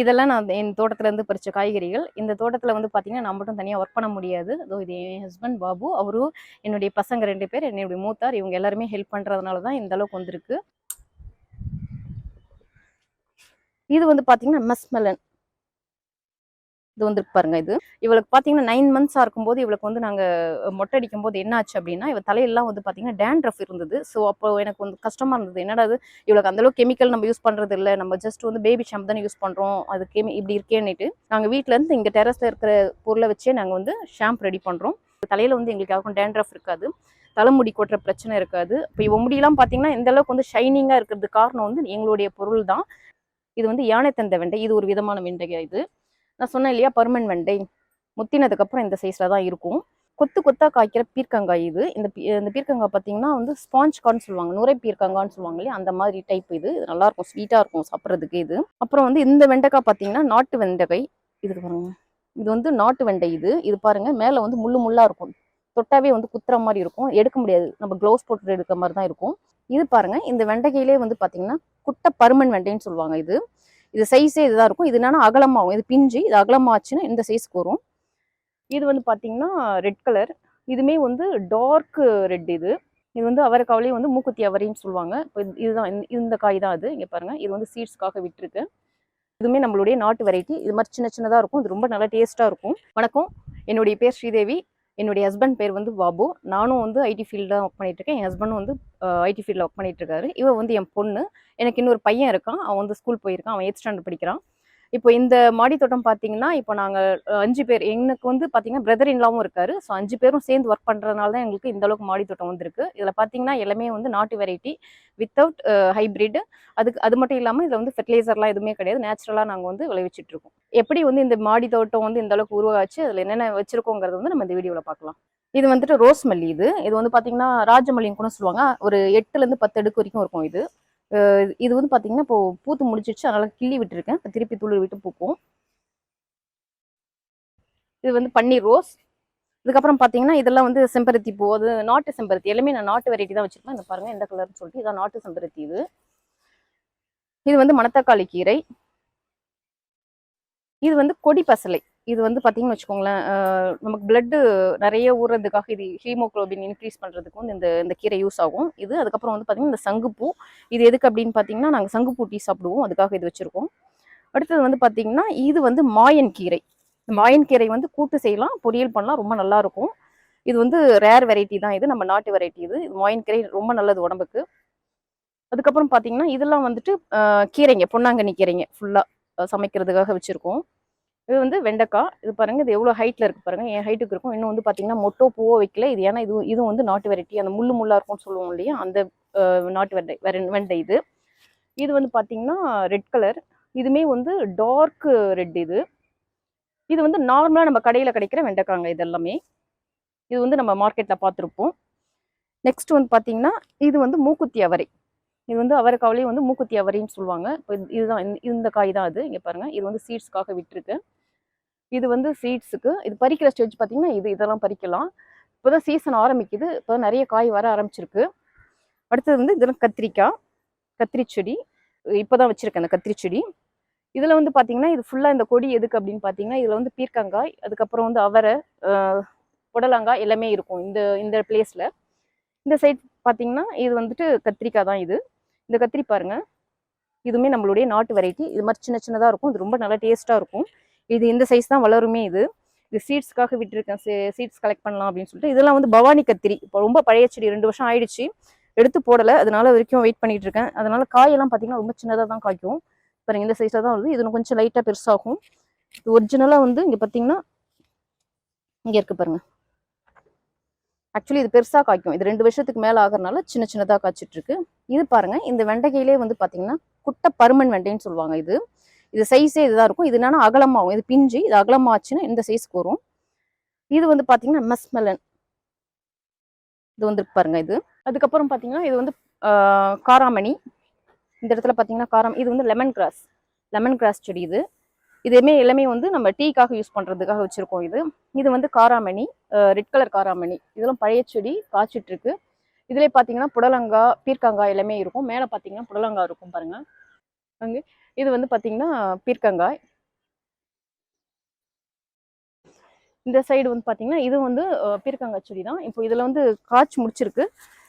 இதெல்லாம் நான் என் தோட்டத்துலேருந்து பறித்த காய்கறிகள். இந்த தோட்டத்தில் வந்து பார்த்தீங்கன்னா நான் மட்டும் தனியாக ஒர்க் பண்ண முடியாது. அதோ இது என் ஹஸ்பண்ட் பாபு. அவரும் என்னுடைய பசங்க ரெண்டு பேர் என்னுடைய மூத்தார். இவங்க எல்லாருமே ஹெல்ப் பண்ணுறதுனால தான் இந்த அளவுக்கு வந்திருக்கு. இது வந்து பார்த்தீங்கன்னா மஸ்மெலன் இது வந்து பாருங்க இது. இவளுக்கு பாத்தீங்கன்னா நைன் மந்த்ஸா இருக்கும்போது இவளுக்கு வந்து நாங்க மொட்டை அடிக்கும் போது என்ன ஆச்சு அப்படின்னா இவ தலையெல்லாம் வந்து பாத்தீங்கன்னா டேண்ட்ரஃப் இருந்தது. ஸோ அப்போ எனக்கு வந்து கஷ்டமா இருந்தது. என்னடா அது இவளுக்கு அந்த அளவுக்கு கெமிக்கல் நம்ம யூஸ் பண்றது இல்ல. நம்ம ஜஸ்ட் வந்து பேபி ஷாம்பு தானே யூஸ் பண்றோம். அது கெமி இப்படி இருக்கேன்னுட்டு நாங்க வீட்ல இருந்து இங்க டெரஸ்ல இருக்கிற பொருளை வச்சே நாங்க வந்து ஷாம்பு ரெடி பண்றோம். தலையில வந்து எங்களுக்கு யாருக்கும் டேண்ட்ரஃப் இருக்காது. தலைமுடி கொட்டுற பிரச்சனை இருக்காது. இப்போ இவ முடியெல்லாம் பாத்தீங்கன்னா இந்த அளவுக்கு வந்து ஷைனிங்கா இருக்கிறது காரணம் வந்து எங்களுடைய பொருள் தான் இது வந்து யானை தந்த வெண்டை. இது ஒரு விதமான வெண்டைங்க இது. நான் சொன்னேன் இல்லையா பர்மன் வெண்டை முத்தினதுக்கப்புறம் இந்த சைஸில் தான் இருக்கும். கொத்து கொத்தாக காய்க்கிற பீர்க்கங்காய் இது. இந்த பீ- இந்த பீர்க்கங்காய் பார்த்தீங்கன்னா வந்து ஸ்பாஞ்ச் கான்னு சொல்லுவாங்க. நுரை பீர்க்கங்கான்னு சொல்லுவாங்க இல்லையா அந்த மாதிரி டைப் இது. நல்லா இருக்கும் ஸ்வீட்டாக இருக்கும் சாப்பிட்றதுக்கு இது. அப்புறம் வந்து இந்த வெண்டைக்காய் பார்த்தீங்கன்னா நாட்டு வெண்டைக்காய். இதுக்கு பாருங்க. இது வந்து நாட்டு வெண்டை இது. இது பாருங்க மேலே வந்து முள்ளு முள்ளாக இருக்கும். தொட்டாவே வந்து குத்துற மாதிரி இருக்கும். எடுக்க முடியாது. நம்ம க்ளவுஸ் போட்டு எடுக்கிற மாதிரி தான் இருக்கும். இது பாருங்க இந்த வெண்டைக்காயிலே வந்து பார்த்தீங்கன்னா குட்டை பருமன் வெண்டைன்னு சொல்லுவாங்க இது. இது சைஸே இதுதான் இருக்கும். இது என்னன்னா அகலமாகும். இது பிஞ்சு இது அகலமாச்சுன்னா இந்த சைஸ்க்கு வரும். இது வந்து பார்த்தீங்கன்னா ரெட் கலர் இதுமே வந்து டார்க் ரெட் இது. இது வந்து அவரைக்காவிலேயே வந்து மூக்குத்தி அவரைன்னு சொல்லுவாங்க. இப்போ இதுதான் இந்த- இந்த காய் தான் அது. இங்கே பாருங்கள் இது வந்து சீட்ஸ்க்காக விட்டுருக்கு. இதுவுமே நம்மளுடைய நாட்டு வெரைட்டி இது மாதிரி சின்ன சின்னதாக இருக்கும். இது ரொம்ப நல்லா டேஸ்ட்டாக இருக்கும். வணக்கம். என்னுடைய பேர் ஸ்ரீதேவி. என்னுடைய ஹஸ்பண்ட் பேர் வந்து பாபு நானும் வந்து ஐடி ஃபீல்டில் ஒர்க் பண்ணிகிட்ருக்கேன் என் ஹஸ்பண்டும் வந்து ஐடி ஃபீல்டில் ஒர்க் பண்ணிகிட்ருக்காரு இவன் வந்து என் பொண்ணு. எனக்கு இன்னொரு பையன் இருக்கான். அவன் வந்து ஸ்கூல் போயிருக்கான். அவன் எயிட் ஸ்டாண்டர்ட் படிக்கிறான். இப்போ இந்த மாடி தோட்டம் பார்த்தீங்கன்னா இப்போ நாங்கள் அஞ்சு பேர் எனக்கு வந்து பார்த்தீங்கன்னா பிரதர் இன்லாவும் இருக்காரு. ஸோ அஞ்சு பேரும் சேர்ந்து ஒர்க் பண்ணுறதுனால தான் எங்களுக்கு இந்த அளவுக்கு மாடி தோட்டம் வந்திருக்கு. இதில் பார்த்தீங்கன்னா எல்லாமே வந்து நாட்டு வெரைட்டி வித்தவுட் ஹைப்ரிட் அதுக்கு அது மட்டும் இல்லாமல் இதில் வந்து ஃபெர்டிலைசர்லாம் எதுவுமே கிடையாது. நேச்சுரலாக நாங்கள் வந்து விளைவிச்சிட்டு இருக்கோம் எப்படி வந்து இந்த மாடி தோட்டம் வந்து இந்த அளவுக்கு உருவாச்சு அதில் என்னென்ன வச்சிருக்கோங்கிறது வந்து நம்ம இந்த வீடியோவில் பார்க்கலாம் இது வந்துட்டு ரோஸ் மல்லி இது. இது வந்து பார்த்தீங்கன்னா ராஜமல்லின்னு கூட சொல்லுவாங்க. ஒரு எட்டுலேருந்து பத்து அடுக்கு வரைக்கும் இருக்கும் இது. இது வந்து பார்த்தீங்கன்னா இப்போ பூத்து முடிச்சிடுச்சு அதனால் கிள்ளி விட்டுருக்கேன். இப்போ திருப்பி துளிர் விட்டு பூக்கும் இது வந்து பன்னீர் ரோஸ். இதுக்கப்புறம் பார்த்தீங்கன்னா இதெல்லாம் வந்து செம்பருத்தி பூ. அது நாட்டு செம்பருத்தி. எல்லாமே நான் நாட்டு வெரைட்டி தான் வச்சுருப்பேன். இந்த பாருங்கள் எந்த கலர்னு சொல்லிட்டு. இதான் நாட்டு செம்பருத்தி இது. இது வந்து மணத்தக்காளி கீரை. இது வந்து கொடி பசலை. இது வந்து பார்த்தீங்கன்னு வச்சுக்கோங்களேன் நமக்கு பிளட்டு நிறைய ஊறுறதுக்காக இது ஹீமோக்ளோபின் இன்க்ரீஸ் பண்ணுறதுக்கு வந்து இந்த இந்த கீரை யூஸ் ஆகும். இது அதுக்கப்புறம் வந்து பார்த்தீங்கன்னா இந்த சங்குப்பூ. இது எதுக்கு அப்படின்னு பார்த்தீங்கன்னா நாங்கள் சங்குப்பூ டீ சாப்பிடுவோம். அதுக்காக இது வச்சுருக்கோம். அடுத்தது வந்து பார்த்தீங்கன்னா இது வந்து மாயன் கீரை. மாயன் கீரை வந்து கூட்டு செய்யலாம் பொரியல் பண்ணலாம் ரொம்ப நல்லா இருக்கும். இது வந்து ரேர் வெரைட்டி தான் இது. நம்ம நாட்டு வெரைட்டி இது. மாயன் கீரை ரொம்ப நல்லது உடம்புக்கு. அதுக்கப்புறம் பார்த்தீங்கன்னா இதெல்லாம் வந்துட்டு கீரைங்க பொன்னாங்கண்ணி கீரைங்க ஃபுல்லாக சமைக்கிறதுக்காக வச்சுருக்கோம். இது வந்து வெண்டைக்காய் இது பாருங்கள் இது எவ்வளோ ஹைட்டில் இருக்குது பாருங்கள் என் ஹைட்டுக்கு இருக்கும். இன்னும் வந்து பார்த்தீங்கன்னா மொட்டோ பூவோ வைக்கல. இது ஏன்னா இது இதுவும் வந்து நாட்டு வெரைட்டி. அந்த முள்ளு முள்ளாக இருக்கும்னு சொல்லுவோம் இல்லையா? அந்த நாட்டு வெண்டை வெர- வெண்டை இது. இது வந்து பார்த்தீங்கன்னா ரெட் கலர் இதுமே வந்து டார்க் ரெட் இது. இது வந்து நார்மலாக நம்ம கடையில் கிடைக்கிற வெண்டைக்காங்க இது எல்லாமே இது வந்து நம்ம மார்க்கெட்டில் பார்த்துருப்போம் நெக்ஸ்ட் வந்து பார்த்தீங்கன்னா இது வந்து மூக்குத்தி அவரை. இது வந்து அவரைக்காவிலேயே வந்து மூக்குத்தி அவரைன்னு சொல்லுவாங்க. இப்போ இதுதான் இந்த- இந்த காய் தான் அது. இங்கே பாருங்கள் இது வந்து சீட்ஸ்க்காக விட்டுருக்கு. இது வந்து சீட்ஸுக்கு இது பறிக்கிற ஸ்டேஜ் பார்த்தீங்கன்னா இது இதெல்லாம் பறிக்கலாம். இப்போ தான் சீசன் ஆரம்பிக்குது. இப்போ நிறைய காய் வர ஆரம்பிச்சிருக்கு. அடுத்தது வந்து இதெல்லாம் கத்திரிக்காய் கத்திரி செடி. இப்போதான் வச்சுருக்கேன் அந்த கத்திரி செடி. இதில் வந்து பார்த்தீங்கன்னா இது ஃபுல்லாக இந்த கொடி எதுக்கு அப்படின்னு பார்த்தீங்கன்னா இதில் வந்து பீர்க்கங்காய் அதுக்கப்புறம் வந்து அவரை புடலங்காய் எல்லாமே இருக்கும். இந்த இந்த பிளேஸில் இந்த சைட் பார்த்தீங்கன்னா இது வந்துட்டு கத்திரிக்காய் தான் இது. இந்த கத்திரி பாருங்க. இதுவுமே நம்மளுடைய நாட்டு வெரைட்டி இது மாதிரி சின்ன சின்னதாக இருக்கும். இது ரொம்ப நல்லா டேஸ்ட்டாக இருக்கும். இது இந்த சைஸ் தான் வளருமே இது. இது சீட்ஸ்க்காக விட்டுருக்கேன். சீட்ஸ் கலெக்ட் பண்ணலாம் அப்படின்னு சொல்லிட்டு. இதெல்லாம் வந்து பவானி கத்திரி. இப்போ ரொம்ப பழைய செடி. ரெண்டு வருஷம் ஆயிடுச்சு. எடுத்து போடலை. அதனால வரைக்கும் வெயிட் பண்ணிட்டு இருக்கேன். அதனால காயெல்லாம் பார்த்தீங்கன்னா ரொம்ப சின்னதாக தான் காய்க்கும். பாருங்க இந்த சைஸில் தான் வருது. இது இன்னும் கொஞ்சம் லைட்டாக பெருசாகும். இது ஒரிஜினலாக வந்து இங்கே பார்த்தீங்கன்னா இங்கே இருக்கு பாருங்கள் ஆக்சுவலி இது பெருசாக காய்க்கும். இது ரெண்டு வருஷத்துக்கு மேலே ஆகிறனால சின்ன சின்னதாக காய்ச்சிட்ருக்கு. இது பாருங்கள் இந்த வெண்டைக்கையிலே வந்து பார்த்தீங்கன்னா குட்டை பருமன் வெண்டைன்னு சொல்லுவாங்க இது. இது சைஸே இதுதான் இருக்கும். இது என்னன்னா அகலமாகும். இது பிஞ்சு இது அகலமாச்சுன்னா இந்த சைஸ்க்கு வரும். இது வந்து பார்த்தீங்கன்னா மஸ்மெலன் இது வந்து பாருங்க இது. அதுக்கப்புறம் பார்த்தீங்கன்னா இது வந்து காராமணி. இந்த இடத்துல பார்த்தீங்கன்னா காரம் இது வந்து லெமன் கிராஸ் லெமன் கிராஸ் செடி இது. இதுவுமே எல்லாமே வந்து நம்ம டீக்காக யூஸ் பண்ணுறதுக்காக வச்சுருக்கோம் இது. இது வந்து காராமணி ரெட் கலர் காராமணி. இதெல்லாம் பழைய செடி காய்ச்சிட்ருக்கு. இதுலேயே பார்த்தீங்கன்னா புடலங்காய் பீர்க்கங்காய் எல்லாமே இருக்கும். மேலே பார்த்தீங்கன்னா புடலங்காய் இருக்கும் பாருங்கள் அங்கே இது வந்து பார்த்தீங்கன்னா பீர்க்கங்காய். இந்த சைடு வந்து பார்த்தீங்கன்னா இது வந்து பீர்க்கங்காய் செடி தான் இப்போ இதில் வந்து காய்ச்சி முடிச்சிருக்கு.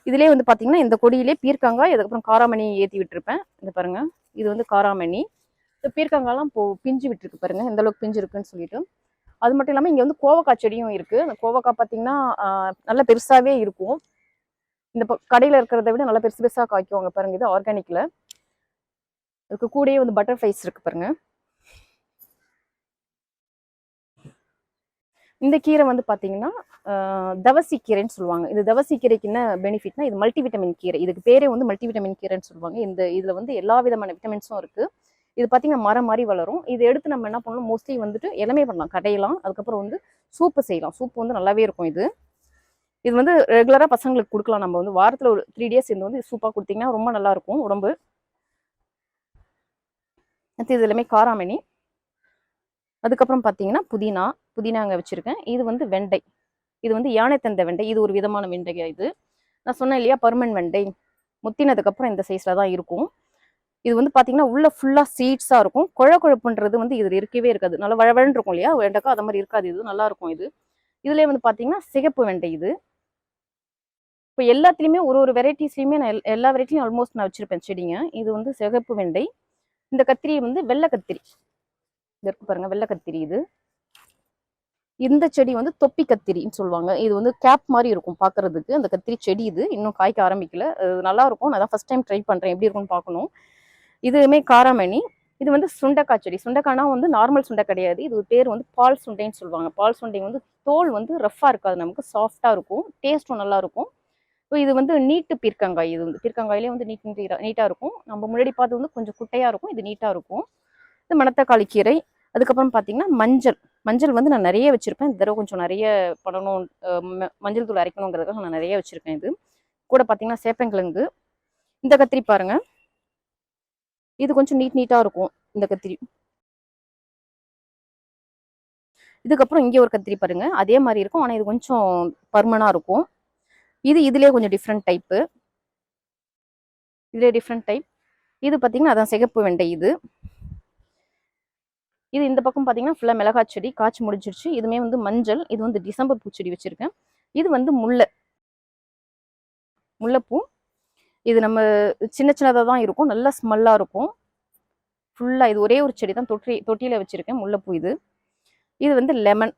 இதுலேயே வந்து பார்த்தீங்கன்னா இந்த கொடியிலே பீர்க்கங்காய் அதுக்கப்புறம் காராமணி ஏற்றி விட்டுருப்பேன். இது பாருங்கள் இது வந்து காராமணி. இந்த பீர்க்கங்காய்லாம் போ பிஞ்சு விட்டுருக்கு பாருங்க. எந்த அளவுக்கு பிஞ்சு இருக்குன்னு சொல்லிட்டு. அது மட்டும் இல்லாமல் இங்கே வந்து கோவக்காய் செடியும் இருக்குது அந்த கோவக்காய் பார்த்தீங்கன்னா நல்லா நல்ல இருக்கும். இந்த கடையில் இருக்கிறத விட நல்லா பெருசு பெருசாக காய்க்கும் அங்கே பாருங்க. இது ஆர்கானிக்கில் அதுக்கு கூடயே வந்து பட்டர்ஃப்ளைஸ் இருக்கு பாருங்க. இந்த கீரை வந்து பார்த்தீங்கன்னா தவசி கீரைன்னு சொல்லுவாங்க. இது தவசி கீரைக்கு என்ன பெனிஃபிட்னா இது மல்டிவிட்டமின் கீரை. இதுக்கு பேரே வந்து மல்டிவிட்டமின் கீரைன்னு சொல்லுவாங்க. இந்த இதில் வந்து எல்லா விதமான விட்டமின்ஸும் இருக்குது இது பார்த்தீங்கன்னா மரம் மாதிரி வளரும். இது எடுத்து நம்ம என்ன பண்ணணும் மோஸ்ட்லி வந்துட்டு எல்லாமே பண்ணலாம். கடையலாம். அதுக்கப்புறம் வந்து சூப்பு செய்யலாம். சூப்பு வந்து நல்லாவே இருக்கும் இது. இது வந்து ரெகுலராக பசங்களுக்கு கொடுக்கலாம். நம்ம வந்து வாரத்தில் ஒரு த்ரீ டேஸ் இது வந்து சூப்பாக கொடுத்தீங்கன்னா ரொம்ப நல்லாயிருக்கும் உடம்பு. அடுத்து இது எல்லாமே காராமணி. அதுக்கப்புறம் பார்த்தீங்கன்னா புதினா. புதினா அங்கே வச்சுருக்கேன். இது வந்து வெண்டை. இது வந்து யானைத்தந்த வெண்டை. இது ஒரு விதமான வெண்டையா இது. நான் சொன்னேன் இல்லையா? பருமன் வெண்டை. முத்தினதுக்கப்புறம் இந்த சைஸில் தான் இருக்கும். இது வந்து பார்த்தீங்கன்னா உள்ள ஃபுல்லாக சீட்ஸாக இருக்கும். குழ குழப்புன்றது வந்து இது இருக்கவே இருக்காது. நல்லா வழவழன்னு இருக்கும் இல்லையா? வெண்டைக்காய் அது மாதிரி இருக்காது. இது நல்லா இருக்கும் இது. இதுலேயே வந்து பார்த்தீங்கன்னா சிகப்பு வெண்டை இது. இப்போ எல்லாத்துலேயுமே ஒரு ஒரு வெரைட்டிஸ்லையுமே நான் எல்லா வெரைட்டிலையும் ஆல்மோஸ்ட் நான் வச்சுருப்பேன் செடிங்க. இது வந்து சிகப்பு வெண்டை. இந்த கத்திரி வந்து வெள்ளை கத்திரி. இது இருக்கு பாருங்க வெள்ளை கத்திரி இது. இந்த செடி வந்து தொப்பி கத்திரின்னு சொல்லுவாங்க. இது வந்து கேப் மாதிரி இருக்கும் பார்க்கறதுக்கு அந்த கத்திரி செடி இது. இன்னும் காய்க்க ஆரம்பிக்கல. அது நல்லா இருக்கும். நான் தான் ஃபர்ஸ்ட் டைம் ட்ரை பண்ணுறேன் எப்படி இருக்கும்னு பார்க்கணும் இதுவுமே காராமணி. இது வந்து சுண்டக்காய் செடி. சுண்டக்காய்னா வந்து நார்மல் சுண்டை கிடையாது. இது பேர் வந்து பால் சுண்டைன்னு சொல்லுவாங்க. பால் சுண்டை வந்து தோல் வந்து ரஃப்பாக இருக்காது. நமக்கு சாஃப்டாக இருக்கும். டேஸ்ட்டும் நல்லா இருக்கும். இது வந்து நீட்டு பீர்க்கங்காய். இது வந்து பீர்க்கங்காயிலே வந்து நீட் நீட்டாக இருக்கும். நம்ம முன்னாடி பார்த்து வந்து கொஞ்சம் குட்டையாக இருக்கும். இது நீட்டாக இருக்கும். இது மணத்தக்காளி கீரை. அதுக்கப்புறம் பார்த்தீங்கன்னா மஞ்சள். மஞ்சள் வந்து நான் நிறைய வச்சுருப்பேன். இந்த தடவை கொஞ்சம் நிறைய பண்ணணும். ம- மஞ்சள் தூள் அரைக்கணுங்கிறதுக்காக நான் நிறைய வச்சுருக்கேன் இது. கூட பார்த்தீங்கன்னா சேப்பங்கிழங்கு. இந்த கத்திரி பாருங்கள் இது கொஞ்சம் நீட் நீட்டாக இருக்கும் இந்த கத்திரி. இதுக்கப்புறம் இங்கே ஒரு கத்திரி பாருங்க அதே மாதிரி இருக்கும் ஆனால் இது கொஞ்சம் பர்மனாக இருக்கும். இது இதுலேயே கொஞ்சம் டிஃப்ரெண்ட் டைப்பு இதுலேயே டிஃப்ரெண்ட் டைப் இது பார்த்தீங்கன்னா அதான் சிகப்பு வெண்டை இது. இது இந்த பக்கம் பார்த்தீங்கன்னா ஃபுல்லாக மிளகாய் செடி காய்ச்சி முடிஞ்சிருச்சு. இதுமே வந்து மஞ்சள் இது வந்து டிசம்பர் பூச்செடி வச்சுருக்கேன். இது வந்து முல்லை. முல்லைப்பூ. இது நம்ம சின்ன சின்னதாக தான் இருக்கும். நல்ல ஸ்மெல்லாக இருக்கும். ஃபுல்லாக இது ஒரே ஒரு செடி தான். தொட்டி தொட்டியில் வச்சுருக்கேன். முல்லைப்பூ இது. இது வந்து லெமன்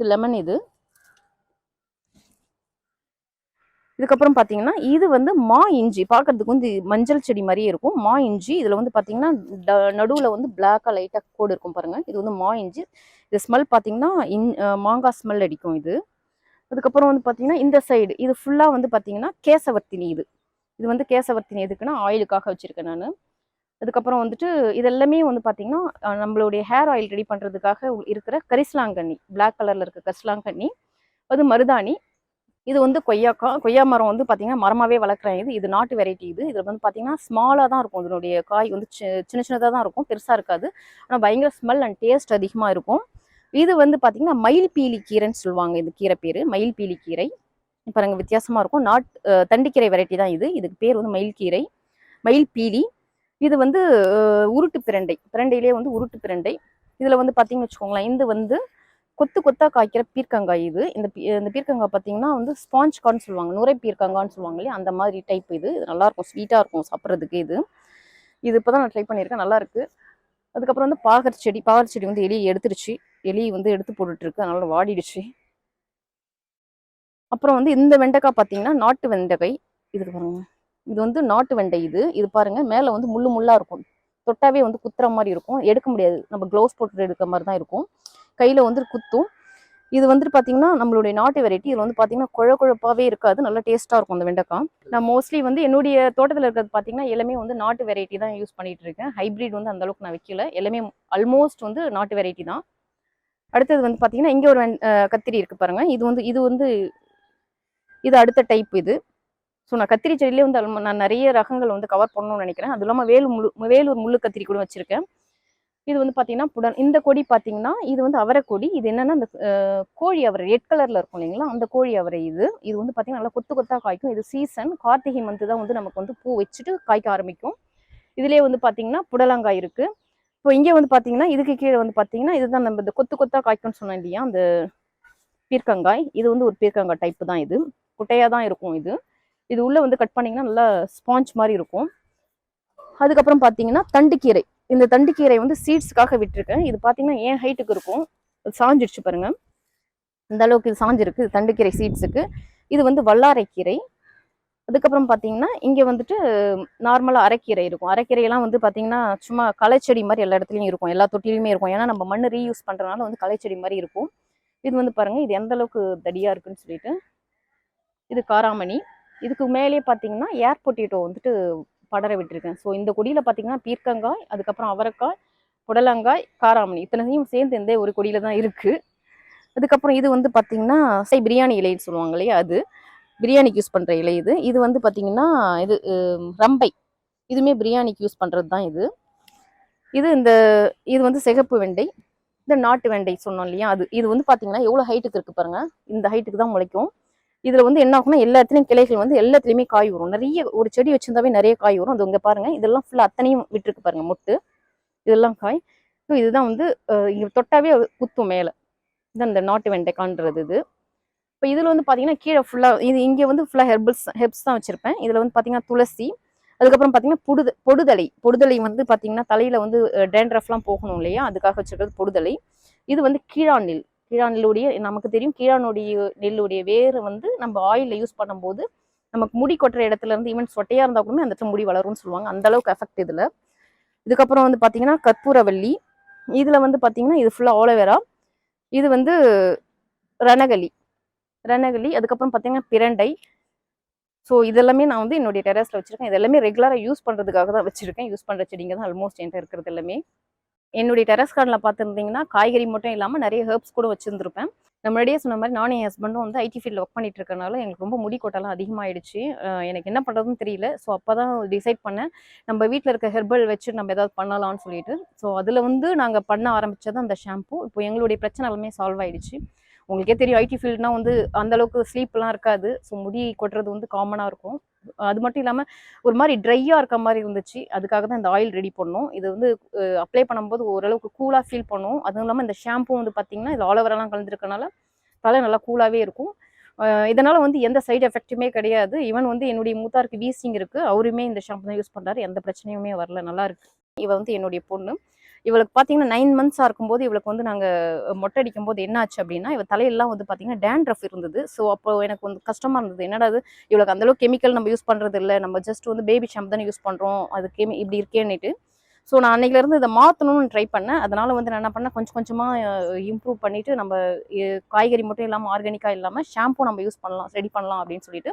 இது லெமன் இது. இதுக்கப்புறம் பார்த்தீங்கன்னா இது வந்து மா இஞ்சி. பார்க்கறதுக்கு வந்து மஞ்சள் செடி மாதிரியே இருக்கும். மா இஞ்சி. இதில் வந்து பார்த்தீங்கன்னா நடுவில் வந்து பிளாக்காக லைட்டாக கோடு இருக்கும் பாருங்க. இது வந்து மா இஞ்சி. இது ஸ்மெல் பார்த்தீங்கன்னா இன் மாங்காய் ஸ்மெல் அடிக்கும் இது. அதுக்கப்புறம் வந்து பார்த்தீங்கன்னா இந்த சைடு இது ஃபுல்லாக வந்து பார்த்தீங்கன்னா கேசவர்த்தினி இது. இது வந்து கேசவர்த்தினி எதுக்குன்னா ஆயிலுக்காக வச்சுருக்கேன் நான். அதுக்கப்புறம் வந்துட்டு இதெல்லாமே வந்து பார்த்தீங்கன்னா நம்மளுடைய ஹேர் ஆயில் ரெடி பண்ணுறதுக்காக இருக்கிற கரிசலாங்கண்ணி. பிளாக் கலரில் இருக்க கரிசலாங்கண்ணி. அது மருதாணி. இது வந்து கொய்யாக்காய் கொய்யா மரம் வந்து பார்த்தீங்கன்னா மரமாகவே வளர்க்குறேன் இது. இது நாட்டு வெரைட்டி இது. இதில் வந்து பார்த்தீங்கன்னா ஸ்மாலாக தான் இருக்கும். இதனுடைய காய் வந்து சி- சின்ன சின்னதாக தான் இருக்கும். பெருசாக இருக்காது. ஆனால் பயங்கர ஸ்மெல் அண்ட் டேஸ்ட் அதிகமாக இருக்கும். இது வந்து பார்த்தீங்கன்னா மயில் பீலி கீரைன்னு சொல்லுவாங்க. இந்த கீரை பேர் மயில் பீலி கீரை பாருங்க வித்தியாசமாக இருக்கும். நாட் தண்டிக்கீரை வெரைட்டி தான் இது. இதுக்கு பேர் வந்து மயில் கீரை மயில் பீலி இது வந்து உருட்டு பிரண்டை. பிரண்டையிலே வந்து உருட்டு பிரண்டை. இதில் வந்து பார்த்தீங்கன்னு வச்சுக்கோங்களேன் இது வந்து கொத்து கொத்தாக காய்க்கிற பீர்க்கங்காய் இது. இந்த பீ- இந்த பீர்க்கங்காய் பார்த்தீங்கன்னா வந்து ஸ்பாஞ்ச் கார்ன் சொல்லுவாங்க. நுரை பீர்க்கங்கான்னு சொல்லுவாங்க இல்லையா? அந்த மாதிரி டைப் இது. இது நல்லா இருக்கும். ஸ்வீட்டாக இருக்கும் சாப்பிட்றதுக்கு இது. இது இப்போ தான் நான் ட்ரை பண்ணியிருக்கேன். நல்லாயிருக்கு அதுக்கப்புறம் வந்து பாகற் செடி பாகற் செடி வந்து எலி எடுத்துருச்சு. எலி வந்து எடுத்து போட்டுட்ருக்கு. அதனால் அதனால வாடிடுச்சு. அப்புறம் வந்து இந்த வெண்டைக்காய் பார்த்தீங்கன்னா நாட்டு வெண்டைக்காய். இது பாருங்க. இது வந்து நாட்டு வெண்டை இது. இது பாருங்க. மேலே வந்து முள்ளு முள்ளாக இருக்கும். தொட்டாவே வந்து குத்துற மாதிரி இருக்கும். எடுக்க முடியாது. நம்ம க்ளவுஸ் போட்டு எடுக்கிற மாதிரி தான் இருக்கும். கையில் வந்து குத்தும். இது வந்துட்டு பார்த்தீங்கன்னா நம்மளுடைய நாட்டு வெரைட்டி இது வந்து பார்த்தீங்கன்னா குழ குழப்பாகவே இருக்காது. நல்லா டேஸ்ட்டாக இருக்கும் அந்த வெண்டைக்காய். நான் மோஸ்ட்லி வந்து என்னுடைய தோட்டத்தில் இருக்கிறது பார்த்தீங்கன்னா எல்லாமே வந்து நாட்டு வெரைட்டி தான் யூஸ் பண்ணிகிட்டு இருக்கேன். ஹைப்ரிட் வந்து அந்த அளவுக்கு நான் வைக்கல. எல்லாமே ஆல்மோஸ்ட் வந்து நாட்டு வெரைட்டி தான். அடுத்தது வந்து பார்த்தீங்கன்னா இங்கே ஒரு கத்திரி இருக்கு பாருங்க. இது வந்து இது வந்து இது அடுத்த டைப் இது. ஸோ நான் கத்திரி செடியிலே வந்து நான் நிறைய ரகங்கள் வந்து கவர் பண்ணணும்னு நினைக்கிறேன். அது இல்லாமல் வேலு முழு வேலூர் முள்ளு கத்திரி கூட வச்சுருக்கேன். இது வந்து பார்த்தீங்கன்னா புடல் இந்த கொடி பார்த்தீங்கன்னா இது வந்து அவரைக்கொடி இது என்னென்னா அந்த கோழி அவரை ரெட் கலரில் இருக்கும் இல்லைங்களா? அந்த கோழி அவரை இது. இது வந்து பார்த்தீங்கன்னா நல்லா கொத்து கொத்தாக காய்க்கும். இது சீசன் கார்த்திகை மந்த்து தான் வந்து நமக்கு வந்து பூ வச்சுட்டு காய்க்க ஆரம்பிக்கும். இதுலேயே வந்து பார்த்தீங்கன்னா புடலங்காய் இருக்குது இப்போ இங்கே வந்து பார்த்தீங்கன்னா இதுக்கு கீழே வந்து பார்த்தீங்கன்னா இதுதான் நம்ம இந்த கொத்து கொத்தாக காய்க்கும்னு சொன்னோம் இல்லையா? அந்த பீர்க்கங்காய். இது வந்து ஒரு பீர்க்கங்காய் டைப்பு தான் இது. குட்டையாக தான் இருக்கும் இது. இது உள்ளே வந்து கட் பண்ணிங்கன்னா நல்லா ஸ்பாஞ்ச் மாதிரி இருக்கும். அதுக்கப்புறம் பார்த்தீங்கன்னா தண்டுக்கீரை. இந்த தண்டுக்கீரை வந்து சீட்ஸுக்காக விட்டுருக்கேன். இது பார்த்தீங்கன்னா ஏன் ஹைட்டுக்கு இருக்கும். சாஞ்சிடுச்சு பாருங்கள் இந்த அளவுக்கு இது சாஞ்சிருக்கு இது தண்டுக்கீரை சீட்ஸுக்கு இது வந்து வல்லாரைக்கீரை. அதுக்கப்புறம் பார்த்தீங்கன்னா இங்கே வந்துட்டு நார்மலாக அரைக்கீரை இருக்கும். அரைக்கீரையெல்லாம் வந்து பார்த்தீங்கன்னா சும்மா களைச்செடி மாதிரி எல்லா இடத்துலையும் இருக்கும். எல்லா தொட்டிலையுமே இருக்கும். ஏன்னா நம்ம மண் ரீயூஸ் பண்ணுறதுனால வந்து களைச்செடி மாதிரி இருக்கும். இது வந்து பாருங்கள் இது எந்த அளவுக்கு தடியாக இருக்குன்னு சொல்லிட்டு. இது காராமணி. இதுக்கு மேலே பார்த்தீங்கன்னா ஏர் பொட்டேட்டோ வந்துட்டு படர விட்டுருக்கேன். ஸோ இந்த கொடியில் பார்த்தீங்கன்னா பீர்க்கங்காய் அதுக்கப்புறம் அவரைக்காய் புடலங்காய் காராமணி. இத்தனையும் சேர்ந்து இந்த ஒரு கொடியில் தான் இருக்குது அதுக்கப்புறம் இது வந்து பார்த்தீங்கன்னா சை பிரியாணி இலைன்னு சொல்லுவாங்க இல்லையா அது. பிரியாணிக்கு யூஸ் பண்ணுற இலை இது. இது வந்து பார்த்தீங்கன்னா இது ரம்பை. இதுவுமே பிரியாணிக்கு யூஸ் பண்ணுறது தான் இது. இது இந்த இது வந்து சிகப்பு வெண்டை இந்த நாட்டு வெண்டை சொன்னோம் இல்லையா அது இது வந்து பார்த்திங்கன்னா எவ்வளோ ஹைட்டுக்கு இருக்குது பாருங்கள் இந்த ஹைட்டுக்கு தான் முளைக்கும். இதில் வந்து என்ன ஆகும்னா எல்லா இடத்துலையும் கிளைகள் வந்து எல்லாத்துலேயுமே காய் வரும். நிறைய ஒரு செடி வச்சுருந்தாவே நிறைய காய் வரும். அது இங்கே பாருங்கள் இதெல்லாம் ஃபுல்லாக அத்தனையும் விட்டுருக்கு பாருங்கள் மொட்டு. இதெல்லாம் காய். ஸோ இதுதான் வந்து இங்கே தொட்டாவே குத்தும் மேலே. இதான் இந்த நாட்டு வெண்டைக்கான்றது இது. இப்போ இதில் வந்து பார்த்தீங்கன்னா கீழே ஃபுல்லாக இது இங்கே வந்து ஃபுல்லாக ஹெர்பல்ஸ் ஹெர்ப்ஸ் தான் வச்சுருப்பேன். இதில் வந்து பார்த்தீங்கன்னா துளசி அதுக்கப்புறம் பார்த்தீங்கன்னா பொடுது பொடுதலை. பொடுதலை வந்து பார்த்தீங்கன்னா தலையில் வந்து டேண்ட்ரஃப்லாம் போகணும் இல்லையா? அதுக்காக வச்சுருக்கிறது பொடுதலை. இது வந்து கீழாநெல் கீழாநெல்லுடைய நமக்கு தெரியும் கீழானுடைய நெல்லுடைய வேர் வந்து நம்ம ஆயிலில் யூஸ் பண்ணும்போது நமக்கு முடி கொட்டுற இடத்துல இருந்து ஈவன் சொட்டையாக இருந்தால் கூட அந்த இடத்துல முடி வளரும்னு சொல்லுவாங்க. அந்த அளவுக்கு எஃபெக்ட் இதில். இதுக்கப்புறம் வந்து பார்த்தீங்கன்னா கற்பூரவல்லி இதில் வந்து பார்த்தீங்கன்னா இது ஃபுல்லாக ஆலோவேரா இது வந்து ரணகலி ரணகலி அதுக்கப்புறம் பார்த்தீங்கன்னா பிரண்டை. ஸோ இதெல்லாமே நான் வந்து என்னுடைய டெரஸில் வச்சுருக்கேன். இதெல்லாமே ரெகுலராக யூஸ் பண்ணுறதுக்காக தான் வச்சுருக்கேன். யூஸ் பண்ணுற செடிங்க தான் ஆல்மோஸ்ட் என்கிட்ட இருக்கிறது எல்லாமே. என்னுடைய டெரஸ் கார்டில் பார்த்துருந்தீங்கன்னா காய்கறி மட்டும் இல்லாமல் நிறைய ஹெர்ப்ஸ் கூட வச்சுருந்துருப்பேன். நம்ம முன்னாடியே சொன்ன மாதிரி நானும் என் ஹஸ்பண்டும் வந்து ஐடி ஃபீல்டில் ஒர்க் பண்ணிட்டு இருக்கனால எங்களுக்கு ரொம்ப முடி கொட்டெல்லாம் அதிகமாகிடுச்சு எனக்கு என்ன பண்ணுறதுன்னு தெரியல. ஸோ அப்போ தான் டிசைட் பண்ணேன். நம்ம வீட்டில் இருக்க ஹெர்பல் வச்சு நம்ம ஏதாவது பண்ணலாம்னு சொல்லிட்டு. ஸோ அதில் வந்து நாங்கள் பண்ண ஆரம்பிச்சது அந்த ஷாம்பு இப்போ எங்களுடைய பிரச்சனை எல்லாமே சால்வ் ஆகிடுச்சு உங்களுக்கே தெரியும் ஐடி ஃபீல்ட்னா வந்து அந்த அளவுக்கு ஸ்லீப்லாம் இருக்காது. ஸோ முடி கொட்டுறது வந்து காமனாக இருக்கும். அது மட்டும் இல்லாமல் ஒரு மாதிரி ட்ரையாக இருக்க மாதிரி இருந்துச்சு. அதுக்காக தான் இந்த ஆயில் ரெடி பண்ணோம். இது வந்து அப்ளை பண்ணும்போது ஓரளவுக்கு கூலாக ஃபீல் பண்ணும். அதுவும் இல்லாமல் இந்த ஷாம்பு வந்து பார்த்தீங்கன்னா இது ஆலோவரெல்லாம் கலந்துருக்கனால தலை நல்லா கூலாகவே இருக்கும். இதனால் வந்து எந்த சைடு எஃபெக்ட்டுமே கிடையாது. ஈவன் வந்து என்னுடைய மூத்தாருக்கு வீசிங் இருக்குது அவருமே இந்த ஷாம்பு தான் யூஸ் பண்ணுறாரு எந்த பிரச்சனையுமே வரல. நல்லா இருக்கு. இவ வந்து என்னுடைய பொண்ணு. இவளுக்கு பார்த்தீங்கன்னா நைன் மந்த்ஸாக இருக்கும்போது இவளுக்கு வந்து நாங்கள் மொட்டை அடிக்கும் போது என்னாச்சு அப்படின்னா இவள் தலையெல்லாம் வந்து பார்த்தீங்கன்னா டேண்ட்ரஃப் இருந்தது. ஸோ அப்போ எனக்கு வந்து கஷ்டமாக இருந்தது. என்னடா அது இவளுக்கு அந்தளவுக்கு கெமிக்கல் நம்ம யூஸ் பண்ணுறது இல்லை. நம்ம ஜஸ்ட் வந்து பேபி ஷாம்பு தானே யூஸ் பண்ணுறோம் அது கெமி இப்படி இருக்கேன்னுட்டு. ஸோ நான் அன்னையிலேருந்து இதை மாற்றணும்னு ட்ரை பண்ணேன். அதனால் வந்து நான் என்ன பண்ணேன்? கொஞ்சம் கொஞ்சமாக இம்ப்ரூவ் பண்ணிவிட்டு நம்ம காய்கறி மட்டும் இல்லாமல் ஆர்கானிக்காக இல்லாமல் ஷாம்பு நம்ம யூஸ் பண்ணலாம் ரெடி பண்ணலாம் அப்படின்னு சொல்லிட்டு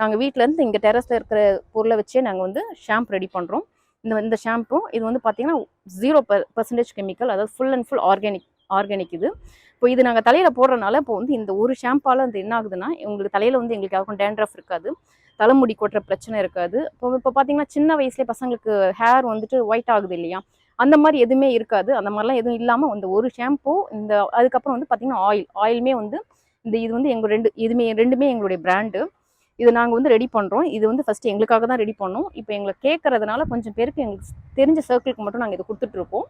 நாங்கள் வீட்டிலேருந்து இங்கே டெரஸில் இருக்கிற பொருளை வச்சே நாங்கள் வந்து ஷாம்பு ரெடி பண்ணுறோம் இந்த இந்த ஷாம்பு இது வந்து பார்த்தீங்கன்னா ஜீரோ பர்சன்டேஜ் கெமிக்கல் அதாவது full and full organic organic இது. இப்போ இது நாங்கள் தலையில் போடுறனால இப்போ வந்து இந்த ஒரு ஷாம்பால் வந்து என்ன ஆகுதுன்னா உங்களுக்கு தலையில் வந்து எங்களுக்கு யாருக்கும் டேண்ட்ரஃப் இருக்காது. தலைமுடி கொட்டுற பிரச்சனை இருக்காது. இப்போ இப்போ பார்த்தீங்கன்னா சின்ன வயசுலேயே பசங்களுக்கு ஹேர் வந்துட்டு ஒயிட் ஆகுது இல்லையா? அந்த மாதிரி எதுவுமே இருக்காது. அந்த மாதிரிலாம் எதுவும் இல்லாமல் இந்த ஒரு ஷாம்பு இந்த அதுக்கப்புறம் வந்து பார்த்தீங்கன்னா ஆயில் ஆயிலுமே வந்து இந்த இது வந்து எங்கள் ரெண்டு இதுமே ரெண்டுமே எங்களுடைய பிராண்டு இது நாங்கள் வந்து ரெடி பண்ணுறோம் இது வந்து ஃபஸ்ட்டு எங்களுக்காக தான் ரெடி பண்ணோம். இப்போ எங்களை கேட்கறதுனால கொஞ்சம் பேருக்கு எங்களுக்கு தெரிஞ்ச சர்க்கிளுக்கு மட்டும் நாங்கள் இதை கொடுத்துட்ருக்கோம்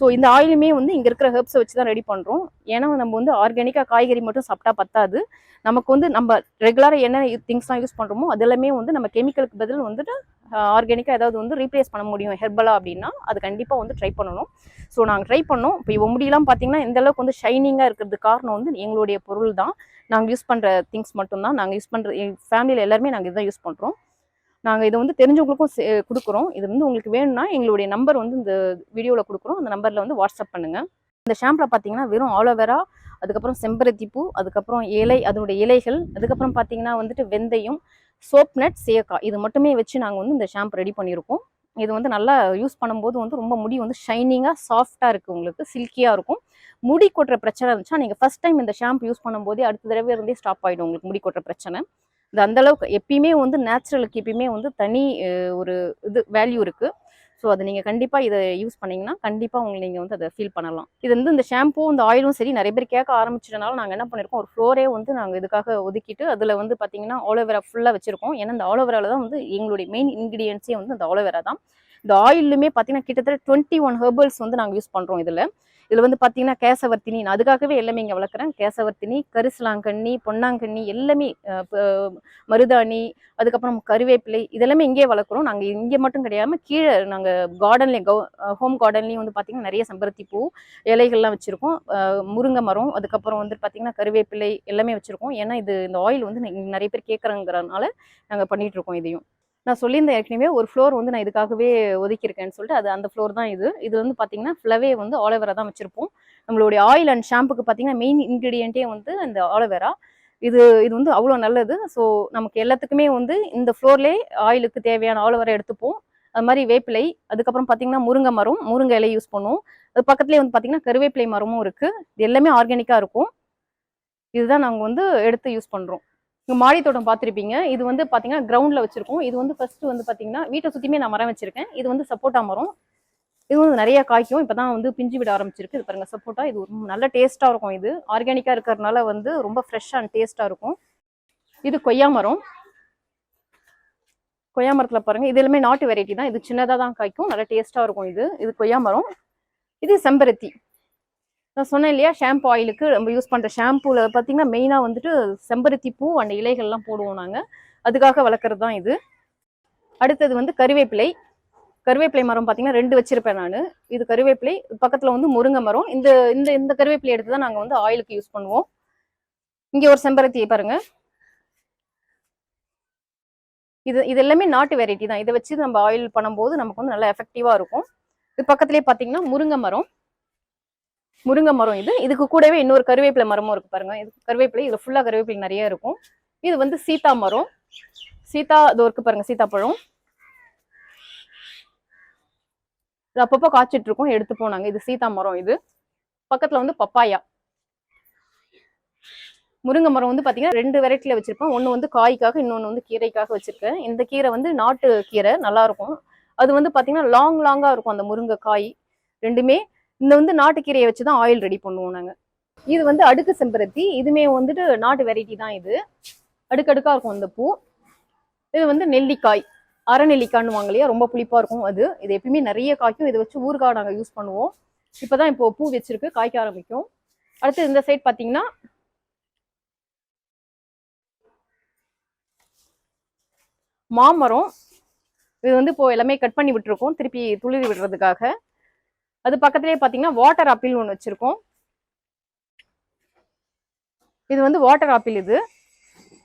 ஸோ இந்த ஆயிலுமே வந்து இங்கே இருக்கிற ஹெர்ப்ஸை வச்சு தான் ரெடி பண்ணுறோம் ஏன்னா நம்ம வந்து ஆர்கானிக்காக காய்கறி மட்டும் சாப்பிட்டா பத்தாது. நமக்கு வந்து நம்ம ரெகுலராக என்ன திங்ஸ்லாம் யூஸ் பண்ணுறோமோ அது எல்லாமே வந்து நம்ம கெமிக்கலுக்கு பதில் வந்துட்டு ஆர்கானிக்காக ஏதாவது வந்து ரீப்ளேஸ் பண்ண முடியும். ஹெர்பலா அப்படின்னா அது கண்டிப்பாக வந்து ட்ரை பண்ணணும். ஸோ நாங்கள் ட்ரை பண்ணோம். இப்போ இவ முடியெல்லாம் பார்த்தீங்கன்னா இந்த அளவுக்கு வந்து ஷைனிங்காக இருக்கிறதுக்கு காரணம் வந்து எங்களுடைய பொருள் தான். நாங்கள் யூஸ் பண்ணுற திங்ஸ் மட்டும்தான். நாங்கள் யூஸ் பண்ணுற எங்கள் ஃபேமிலியில் எல்லாருமே நாங்கள் இதுதான் யூஸ் பண்ணுறோம் நாங்கள் இதை வந்து தெரிஞ்சவங்களுக்கும் சே- கொடுக்குறோம். இது வந்து உங்களுக்கு வேணும்னா எங்களுடைய நம்பர் வந்து இந்த வீடியோவில் கொடுக்குறோம். அந்த நம்பரில் வந்து வாட்ஸ்அப் பண்ணுங்கள் இந்த ஷாம்பில் பார்த்தீங்கன்னா வெறும் ஆலோவேரா அதுக்கப்புறம் செம்பருத்தி பூ அதுக்கப்புறம் இலை அதனுடைய இலைகள் அதுக்கப்புறம் பார்த்தீங்கன்னா வந்துட்டு வெந்தயம் சோப் நட் சேக்காய் இது மட்டுமே வச்சு நாங்கள் வந்து இந்த ஷாம்பு ரெடி பண்ணியிருக்கோம் இது வந்து நல்லா யூஸ் பண்ணும்போது வந்து ரொம்ப முடி வந்து ஷைனிங்காக சாஃப்டாக இருக்குது உங்களுக்கு சில்கியாக இருக்கும். முடி கொட்டுற பிரச்சனை இருந்துச்சா நீங்கள் ஃபஸ்ட் டைம் இந்த ஷாம்பு யூஸ் பண்ணும்போதே அடுத்த தடவை இருந்தே ஸ்டாப் ஆகிடும் உங்களுக்கு முடி கொட்டுற பிரச்சனை. இது அந்த அளவுக்கு எப்பயுமே வந்து நேச்சுரலுக்கு எப்பயுமே வந்து தனி ஒரு இது வேல்யூ இருக்குது ஸோ அதை நீங்கள் கண்டிப்பாக இதை யூஸ் பண்ணிங்கன்னா கண்டிப்பாக உங்களுக்கு நீங்கள் வந்து அதை ஃபீல் பண்ணலாம். இது வந்து இந்த ஷாம்பூ இந்த ஆயிலும் சரி நிறைய பேர் கேட்க ஆரம்பிச்சிட்டனால நாங்கள் என்ன பண்ணியிருக்கோம் ஒரு ஃப்ளோரே வந்து நாங்கள் இதுக்காக ஒதுக்கிட்டு அதில் வந்து பார்த்தீங்கன்னா ஆலோவேரா ஃபுல்லாக வச்சிருக்கோம். ஏன்னா இந்த ஆலோவேரால தான் வந்து எங்களுடைய மெயின் இன்கிரீடியன்ஸே வந்து இந்த ஆலோவேரா தான். இந்த ஆயிலுமே பார்த்தீங்கன்னா கிட்டத்தட்ட டுவெண்ட்டி ஒன் ஹெர்பல்ஸ் வந்து நாங்கள் யூஸ் பண்ணுறோம் இதில். இதில் வந்து பார்த்தீங்கன்னா கேசவர்த்தினி. நான் அதுக்காகவே எல்லாமே இங்கே வளர்க்குறேன். கேசவர்த்தினி கரிசலாங்கண்ணி பொன்னாங்கண்ணி எல்லாமே மருதாணி அதுக்கப்புறம் கருவேப்பிலை இதெல்லாமே இங்கே வளர்க்குறோம். நாங்கள் இங்கே மட்டும் கிடையாம கீழே நாங்கள் கார்டன்லேயும் கவு ஹோம் கார்டன்லேயும் வந்து பார்த்தீங்கன்னா நிறைய செம்பருத்தி பூ இலைகள்லாம் வச்சுருக்கோம். முருங்கை மரம் அதுக்கப்புறம் வந்து பார்த்தீங்கன்னா கருவேப்பிலை எல்லாமே வச்சுருக்கோம். ஏன்னா இது இந்த ஆயில் வந்து நிறைய பேர் கேட்குறங்கிறனால நாங்கள் பண்ணிகிட்ருக்கோம் இருக்கோம் இதையும். நான் சொல்லியிருந்தேன் ஏற்கனவே ஒரு ஃப்ளோர் வந்து நான் இதுக்காகவே ஒதுக்கியிருக்கேன்னு சொல்லிட்டு அது அந்த ஃப்ளோர் தான் இது. இது வந்து பார்த்தீங்கன்னா ஃப்ளவே வந்து ஆலோவேரா தான் வச்சுருப்போம். நம்மளுடைய ஆயில் அண்ட் ஷாம்புக்கு பார்த்தீங்கன்னா மெயின் இன்க்ரீடியண்ட்டே வந்து அந்த ஆலோவேரா இது இது வந்து அவ்வளோ நல்லது. ஸோ நமக்கு எல்லாத்துக்குமே வந்து இந்த ஃப்ளோர்லேயே ஆயிலுக்கு தேவையான ஆலோவேரா எடுத்துப்போம். அது மாதிரி வேப்பிலை அதுக்கப்புறம் பார்த்தீங்கன்னா முருங்கை மரம் முருங்கை இலை யூஸ் பண்ணுவோம். அது பக்கத்துலேயே வந்து பார்த்தீங்கன்னா கருவேப்பிலை மரமும் இருக்குது இது எல்லாமே ஆர்கானிக்காக இருக்கும். இதுதான் நாங்கள் வந்து எடுத்து யூஸ் பண்ணுறோம் மாடி தோட்டம் பார்த்துருப்பீங்க. இது வந்து பார்த்தீங்கன்னா கிரவுண்டில் வச்சுருக்கோம். இது வந்து ஃபஸ்ட்டு வந்து பார்த்தீங்கன்னா வீட்டை சுற்றியுமே நான் மரம் வச்சுருக்கேன். இது வந்து சப்போட்டா மரம். இது வந்து நிறைய காய்க்கும். இப்போ தான் வந்து பிஞ்சு விட ஆரம்பிச்சிருக்கு. இது பாருங்க சப்போட்டா. இது ஒரு நல்ல டேஸ்ட்டாக இருக்கும் இது. ஆர்கானிக்காக இருக்கிறதுனால வந்து ரொம்ப ஃப்ரெஷ்ஷாக அண்ட் டேஸ்ட்டாக இருக்கும். இது கொய்யா மரம். கொய்யா மரத்தில் பாருங்க இது எல்லாமே நாட்டு வெரைட்டி தான். இது சின்னதாக தான் காய்க்கும். நல்ல டேஸ்ட்டாக இருக்கும் இது. இது கொய்யா மரம். இது செம்பருத்தி. நான் சொன்னேன் இல்லையா ஷாம்பு ஆயிலுக்கு நம்ம யூஸ் பண்ணுற ஷாம்பூவில் பார்த்தீங்கன்னா மெயினாக வந்துட்டு செம்பருத்தி பூ அந்த இலைகள்லாம் போடுவோம் நாங்கள் அதுக்காக வளர்க்குறது தான் இது. அடுத்தது வந்து கருவேப்பிலை. கருவேப்பிலை மரம் பார்த்தீங்கன்னா ரெண்டு வச்சிருப்பேன் நான். இது கருவேப்பிலை பக்கத்தில் வந்து முருங்கை மரம். இந்த இந்த இந்த கருவேப்பிலை எடுத்து தான் நாங்கள் வந்து ஆயிலுக்கு யூஸ் பண்ணுவோம். இங்கே ஒரு செம்பருத்தியை பாருங்க. இது இது எல்லாமே நாட்டு வெரைட்டி தான். இதை வச்சு நம்ம ஆயில் பண்ணும்போது நமக்கு வந்து நல்லா எஃபெக்டிவாக இருக்கும். இது பக்கத்துலேயே பார்த்தீங்கன்னா முருங்கை மரம். முருங்கை மரம் இது. இதுக்கு கூடவே இன்னொரு கருவேப்பிலை மரமும் இருக்கு பாருங்க. இது கருவேப்பிலை இதுல ஃபுல்லா கருவேப்பிலை நிறைய இருக்கும். இது வந்து சீதா மரம். சீதா இது இருக்கு பாருங்க சீதாப்பழம் இது அப்பப்போ காய்ச்சிட்டு இருக்கோம் எடுத்து போனாங்க. இது சீதா மரம் இது. பக்கத்துல வந்து பப்பாயா. முருங்கை மரம் வந்து பாத்தீங்கன்னா ரெண்டு வெரைட்டில வச்சிருப்பேன். ஒன்று வந்து காய்க்காக இன்னொன்னு வந்து கீரைக்காக வச்சிருக்கேன். இந்த கீரை வந்து நாட்டு கீரை நல்லா இருக்கும். அது வந்து பாத்தீங்கன்னா லாங் லாங்கா இருக்கும் அந்த முருங்கை காய். ரெண்டுமே இந்த வந்து நாட்டுக்கீரையை வச்சு தான் ஆயில் ரெடி பண்ணுவோம் நாங்கள் இது வந்து அடுக்கு செம்பருத்தி. இதுமே வந்துட்டு நாட்டு வெரைட்டி தான் இது. அடுக்கடுக்காக இருக்கும் அந்த பூ. இது வந்து நெல்லிக்காய். அரை நெல்லிக்காய்னு வாங்க இல்லையா? ரொம்ப புளிப்பாக இருக்கும் அது. இது எப்பயுமே நிறைய காய்க்கும். இதை வச்சு ஊறுகாய் நாங்கள் யூஸ் பண்ணுவோம். இப்போ தான் இப்போ பூ வச்சிருக்கு. காய்க்க ஆரம்பிக்கும். அடுத்து இந்த சைட் பார்த்தீங்கன்னா மாமரம். இது வந்து இப்போ எல்லாமே கட் பண்ணி விட்டுருக்கோம். திருப்பி துளிர் விடுறதுக்காக. அது பக்கத்துலேயே பார்த்தீங்கன்னா வாட்டர் ஆப்பிள் ஒன்று வச்சுருக்கோம். இது வந்து வாட்டர் ஆப்பிள் இது.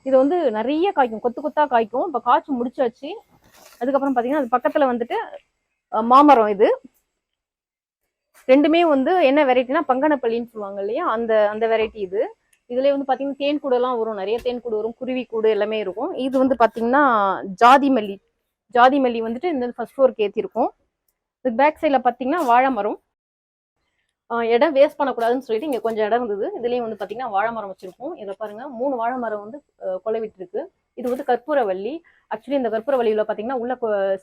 இது வந்து நிறைய காய்க்கும் கொத்து கொத்தாக காய்க்கும். இப்போ காய்ச்சி முடிச்சாச்சு. அதுக்கப்புறம் பார்த்தீங்கன்னா அது பக்கத்தில் வந்துட்டு மாமரம் இது. ரெண்டுமே வந்து என்ன வெரைட்டினா பங்கனப்பள்ளின்னு சொல்லுவாங்க இல்லையா? அந்த அந்த வெரைட்டி இது. இதுலேயே வந்து பார்த்தீங்கன்னா தேன் கூடெல்லாம் வரும். நிறைய தேன் கூடு வரும். குருவி கூடு எல்லாமே இருக்கும். இது வந்து பார்த்தீங்கன்னா ஜாதி மல்லி ஜாதி மல்லி வந்துட்டு இந்த ஃபர்ஸ்ட் ஃப்ளோருக்கு ஏற்றிருக்கும் இதுக்கு பேக் சைடில் பார்த்தீங்கன்னா வாழை மரம். இடம் வேஸ்ட் பண்ணக்கூடாதுன்னு சொல்லிட்டு இங்கே கொஞ்சம் இடம் இருந்தது. இதுலேயும் வந்து பார்த்தீங்கன்னா வாழை மரம் வச்சிருக்கோம். இதில் பாருங்கள் மூணு வாழை மரம் வந்து கொலை விட்டுருக்கு. இது வந்து கற்பூரவள்ளி ஆக்சுவலி இந்த கற்பூரவள்ளியில் பார்த்தீங்கன்னா உள்ள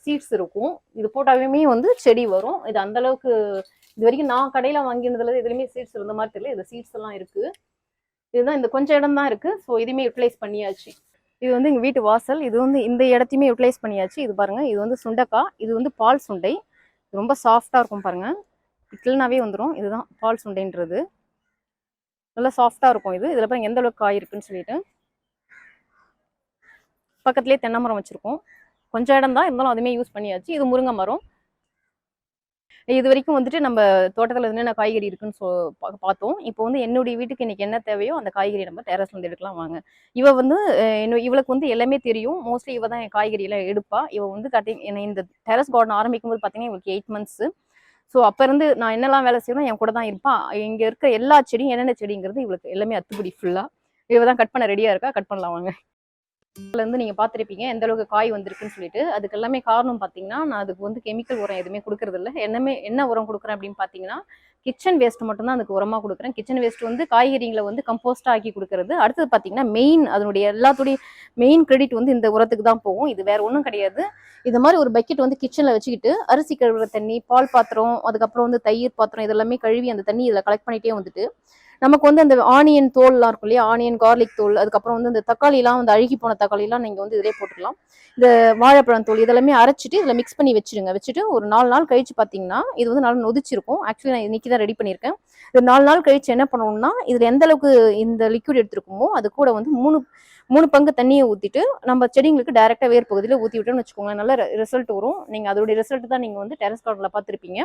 சீட்ஸ் இருக்கும். இது போட்டாலுமே வந்து செடி வரும். இது அந்த அளவுக்கு இது வரைக்கும் நான் கடையில் வாங்கினதுல எதுலையுமே சீட்ஸ் இருந்த மாதிரி தெரியல. இது சீட்ஸ் எல்லாம் இருக்குது இதுதான் இந்த கொஞ்சம் இடம் தான் இருக்குது ஸோ இதுவுமே யூட்டிலைஸ் பண்ணியாச்சு. இது வந்து எங்கள் வீட்டு வாசல். இது வந்து இந்த இடத்தையுமே யூட்டிலைஸ் பண்ணியாச்சு. இது பாருங்கள் இது வந்து சுண்டைக்காய். இது வந்து பால் சுண்டை. ரொம்ப சாஃப்டாக இருக்கும் பாருங்கள் இட்லனாவே வந்துடும் இதுதான் பால் சுண்டைன்றது. நல்லா சாஃப்டாக இருக்கும் இது. இதில் பாருங்க எந்த அளவுக்கு காய் இருக்குன்னு சொல்லிட்டு. பக்கத்துலேயே தென்னை மரம் வச்சுருக்கோம். கொஞ்சம் இடம் தான். இருந்தாலும் அதுவுமே யூஸ் பண்ணியாச்சு. இது முருங்கை மரம். இது வரைக்கும் வந்துட்டு நம்ம தோட்டத்தில் என்னென்ன காய்கறி இருக்குன்னு சொ பா- பார்த்தோம். இப்போ வந்து என்னுடைய வீட்டுக்கு இன்னைக்கு என்ன தேவையோ அந்த காய்கறி நம்ம டெரஸ் எடுக்கலாம் வாங்க. இவ வந்து இன்னும் இவளுக்கு வந்து எல்லாமே தெரியும். மோஸ்ட்லி இவ தான் என் காய்கறி எல்லாம் எடுப்பா. இவ வந்து கட்டிங் இந்த டெரஸ் கார்டன் ஆரம்பிக்கும் போது பார்த்தீங்கன்னா இவளுக்கு எயிட் மந்த்ஸ் ஸோ அப்போ இருந்து நான் என்னெல்லாம் வேலை செய்யணும் என் கூட தான் இருப்பான் இங்கே இருக்கிற எல்லா செடியும் என்னென்ன செடிங்கிறது இவளுக்கு எல்லாமே அத்துப்படி ஃபுல்லாக இவ தான் கட் பண்ண ரெடியாக இருக்கா? கட் பண்ணலாம் வாங்க. இருந்து நீங்க பார்த்திருப்பீங்க எந்த அளவுக்கு காய் வந்திருக்குன்னு சொல்லிட்டு. அதுக்கு எல்லாமே காரணம் பாத்தீங்கன்னா நான் அதுக்கு வந்து கெமிக்கல் உரம் எதுவுமே கொடுக்கறது இல்லை. என்னமே என்ன உரம் கொடுக்குறேன் அப்படின்னு பாத்தீங்கன்னா கிச்சன் வேஸ்ட் மட்டும்தான் அதுக்கு உரமா கொடுக்குறேன். கிச்சன் வேஸ்ட் வந்து காய்கறிகளை வந்து கம்போஸ்டா ஆக்கி கொடுக்கறது. அடுத்தது பாத்தீங்கன்னா மெயின் அதனுடைய எல்லாத்துடைய மெயின் கிரெடிட் வந்து இந்த உரத்துக்கு தான் போகும். இது வேற ஒன்றும் கிடையாது. இது மாதிரி ஒரு பக்கெட் வந்து கிச்சன்ல வச்சுக்கிட்டு அரிசி கழுவுற தண்ணி பால் பாத்திரம் அதுக்கப்புறம் வந்து தயிர் பாத்திரம் இதெல்லாமே கழுவி அந்த தண்ணி இதில் கலெக்ட் பண்ணிட்டே வந்துட்டு நமக்கு வந்து அந்த ஆனியன் தோல்லாம் இருக்கும் இல்லையா? ஆனியன் கார்லிக் தோல் அதுக்கப்புறம் வந்து இந்த தக்காளிலாம் வந்து அழுகி போன தக்காளிலாம் நீங்கள் வந்து இதிலே போட்டுக்கலாம். இந்த வாழைப்பழம் தோல் இதெல்லாமே அரைச்சிட்டு இதில் மிக்ஸ் பண்ணி வச்சிருங்க. வச்சுட்டு ஒரு நாலு நாள் கழிச்சு பார்த்தீங்கன்னா இது வந்து நல்லா நொதிச்சிருக்கும். ஆக்சுவலி நான் இன்னைக்கு தான் ரெடி பண்ணியிருக்கேன். இது நாலு நாள் கழிச்சு என்ன பண்ணணும்னா இதில் எந்த அளவுக்கு இந்த லிக்விட் எடுத்துருக்குமோ அது கூட வந்து மூணு மூணு பங்கு தண்ணியை ஊற்றிட்டு நம்ம செடிங்களுக்கு டேரெக்டாக வேர் பகுதியில் ஊற்றி விட்டோம்னு வச்சுக்கோங்களேன். நல்ல ரிசல்ட் வரும். நீங்கள் அதோடைய ரிசல்ட் தான் நீங்கள் வந்து டெரஸ் கார்டனில் பார்த்துருப்பீங்க.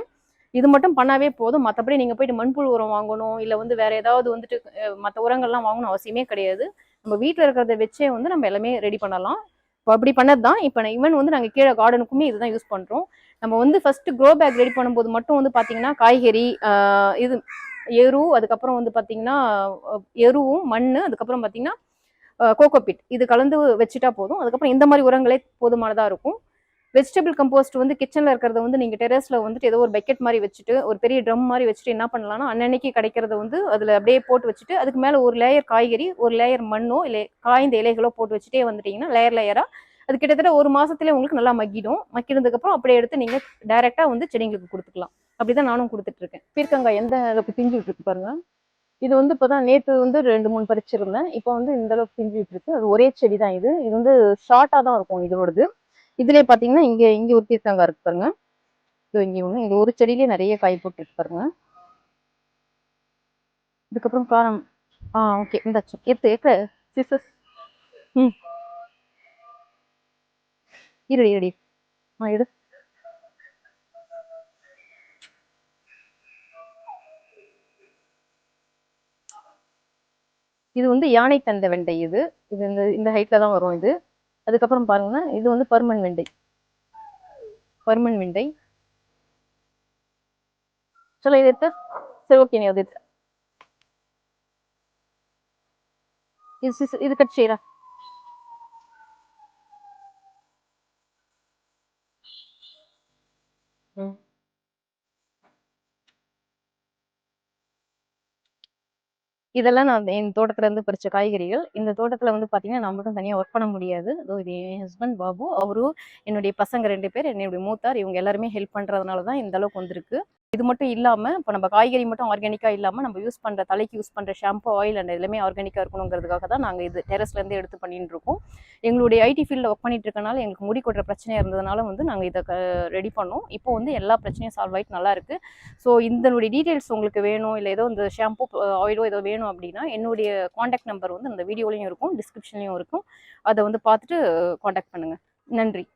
இது மட்டும் பண்ணாவே போதும். மற்றபடி நீங்கள் போயிட்டு மண்புழு உரம் வாங்கணும் இல்லை வந்து வேற ஏதாவது வந்துட்டு மற்ற உரங்கள்லாம் வாங்கணும் அவசியமே கிடையாது. நம்ம வீட்டில் இருக்கிறத வச்சே வந்து நம்ம எல்லாமே ரெடி பண்ணலாம். இப்போ அப்படி பண்ணது தான் இப்போ ஈவன் வந்து நாங்கள் கீழே கார்டனுக்குமே இதுதான் யூஸ் பண்ணுறோம் நம்ம வந்து ஃபஸ்ட்டு க்ரோ பேக் ரெடி பண்ணும்போது மட்டும் வந்து பார்த்தீங்கன்னா காய்கறி இது எரு அதுக்கப்புறம் வந்து பார்த்தீங்கன்னா எருவும் மண் அதுக்கப்புறம் பார்த்தீங்கன்னா கோகோபிட் இது கலந்து வச்சுட்டா போதும். அதுக்கப்புறம் இந்த மாதிரி உரங்களே போதுமானதாக இருக்கும். வெஜிடபிள் கம்போஸ்ட் வந்து கிச்சனில் இருக்கிறத வந்து நீங்கள் டெரஸில் வந்துட்டு ஏதோ ஒரு பக்கெட் மாதிரி வச்சுட்டு ஒரு பெரிய ட்ரம் மாதிரி வச்சுட்டு என்ன பண்ணலாம்னா அன்னன்னைக்கு கிடைக்கிறத வந்து அதில் அப்படியே போட்டு வச்சுட்டு அதுக்கு மேலே ஒரு லேயர் காய்கறி ஒரு லேயர் மண்ணோ இல்லை காய்ந்த இலைகளோ போட்டு வச்சுட்டே வந்துட்டீங்கன்னா லேயர் லேயராக அது கிட்டத்தட்ட ஒரு மாதத்துலேயே உங்களுக்கு நல்லா மக்கிடும். மக்கினதுக்கப்புறம் அப்படியே எடுத்து நீங்கள் டைரெக்டாக வந்து செடிங்களுக்கு கொடுத்துக்கலாம். அப்படி தான் நானும் கொடுத்துட்ருக்கேன் பீர்க்கங்காய் எந்த அளவுக்கு பிஞ்சுட்டு இருக்கு பாருங்கள் இது வந்து இப்போ தான் நேற்று வந்து ரெண்டு மூணு பறிச்சிருந்தேன். இப்போ வந்து இந்த அளவுக்கு பிஞ்சுட்டு இருக்கு அது ஒரே செடி தான் இது. இது வந்து ஷார்ட்டாக தான் இருக்கும் இதோடது. இதுலயே பாத்தீங்கன்னா இங்க இங்க ஒரு பீர்க்கங்காய் இருக்கு பாருங்க. இது இங்க ஒண்ணு இங்க ஒரு செடியிலே நிறைய காய் போட்டு இருக்கு பாருங்க. இதுக்கப்புறம் காரம். ஆ ஓகே இந்த எத்து எடுத்து. சிசஸ் ம். இருடி இருடி ஆ எடு இது வந்து யானை தந்த வெண்டை இது. இது இந்த இந்த ஹைட்ல தான் வரும் இது. அதுக்கப்புறம் பாருங்கன்னா இது வந்து பருமன் வெண்டை. பருமன் வெண்டை. சொல்ல இது எடுத்த சரி ஓகே நீ அது எடுத்த இது இது கட் செய்யறா இதெல்லாம் நான் என் தோட்டத்துல இருந்து பறிச்ச காய்கறிகள். இந்த தோட்டத்துல வந்து பாத்தீங்கன்னா நான் மட்டும் தனியா ஒர்க் பண்ண முடியாது. அதோ இது என் ஹஸ்பண்ட் பாபு. அவரும் என்னுடைய பசங்க ரெண்டு பேர் என்னுடைய மூத்தார் இவங்க எல்லாருமே ஹெல்ப் பண்றதுனால தான் இந்த அளவுக்கு வந்திருக்கு. இது மட்டும் இல்லாமல் இப்போ நம்ம காய்கறி மட்டும் ஆர்கானிக்காக இல்லாமல் நம்ம யூஸ் பண்ணுற தலைக்கு யூஸ் பண்ணுற ஷாம்பு ஆயில் அண்ட் எல்லாமே ஆர்கானிக்காக இருக்கணுங்கிறதுக்காக தான் நாங்கள் இது டெரஸ்லேருந்து எடுத்து பண்ணிட்டு இருக்கோம். எங்களுடைய ஐடி ஃபீல்டில் ஒர்க் பண்ணிட்டு இருக்கனால எங்களுக்கு முடி கொட்டுற பிரச்சனையாக இருந்ததுனால வந்து நாங்கள் இதை ரெடி பண்ணோம். இப்போ வந்து எல்லா பிரச்சனையும் சால்வ் ஆகிட்டு நல்லா இருக்குது ஸோ இதனுடைய டீட்டெயில்ஸ் உங்களுக்கு வேணும் இல்லை ஏதோ இந்த ஷாம்பு ஆயிலோ ஏதோ வேணும் அப்படின்னா என்னுடைய காண்டாக்ட் நம்பர் வந்து இந்த வீடியோலையும் இருக்கும் டிஸ்கிரிப்ஷன்லையும் இருக்கும். அதை வந்து பார்த்துட்டு காண்டாக்ட் பண்ணுங்கள் நன்றி.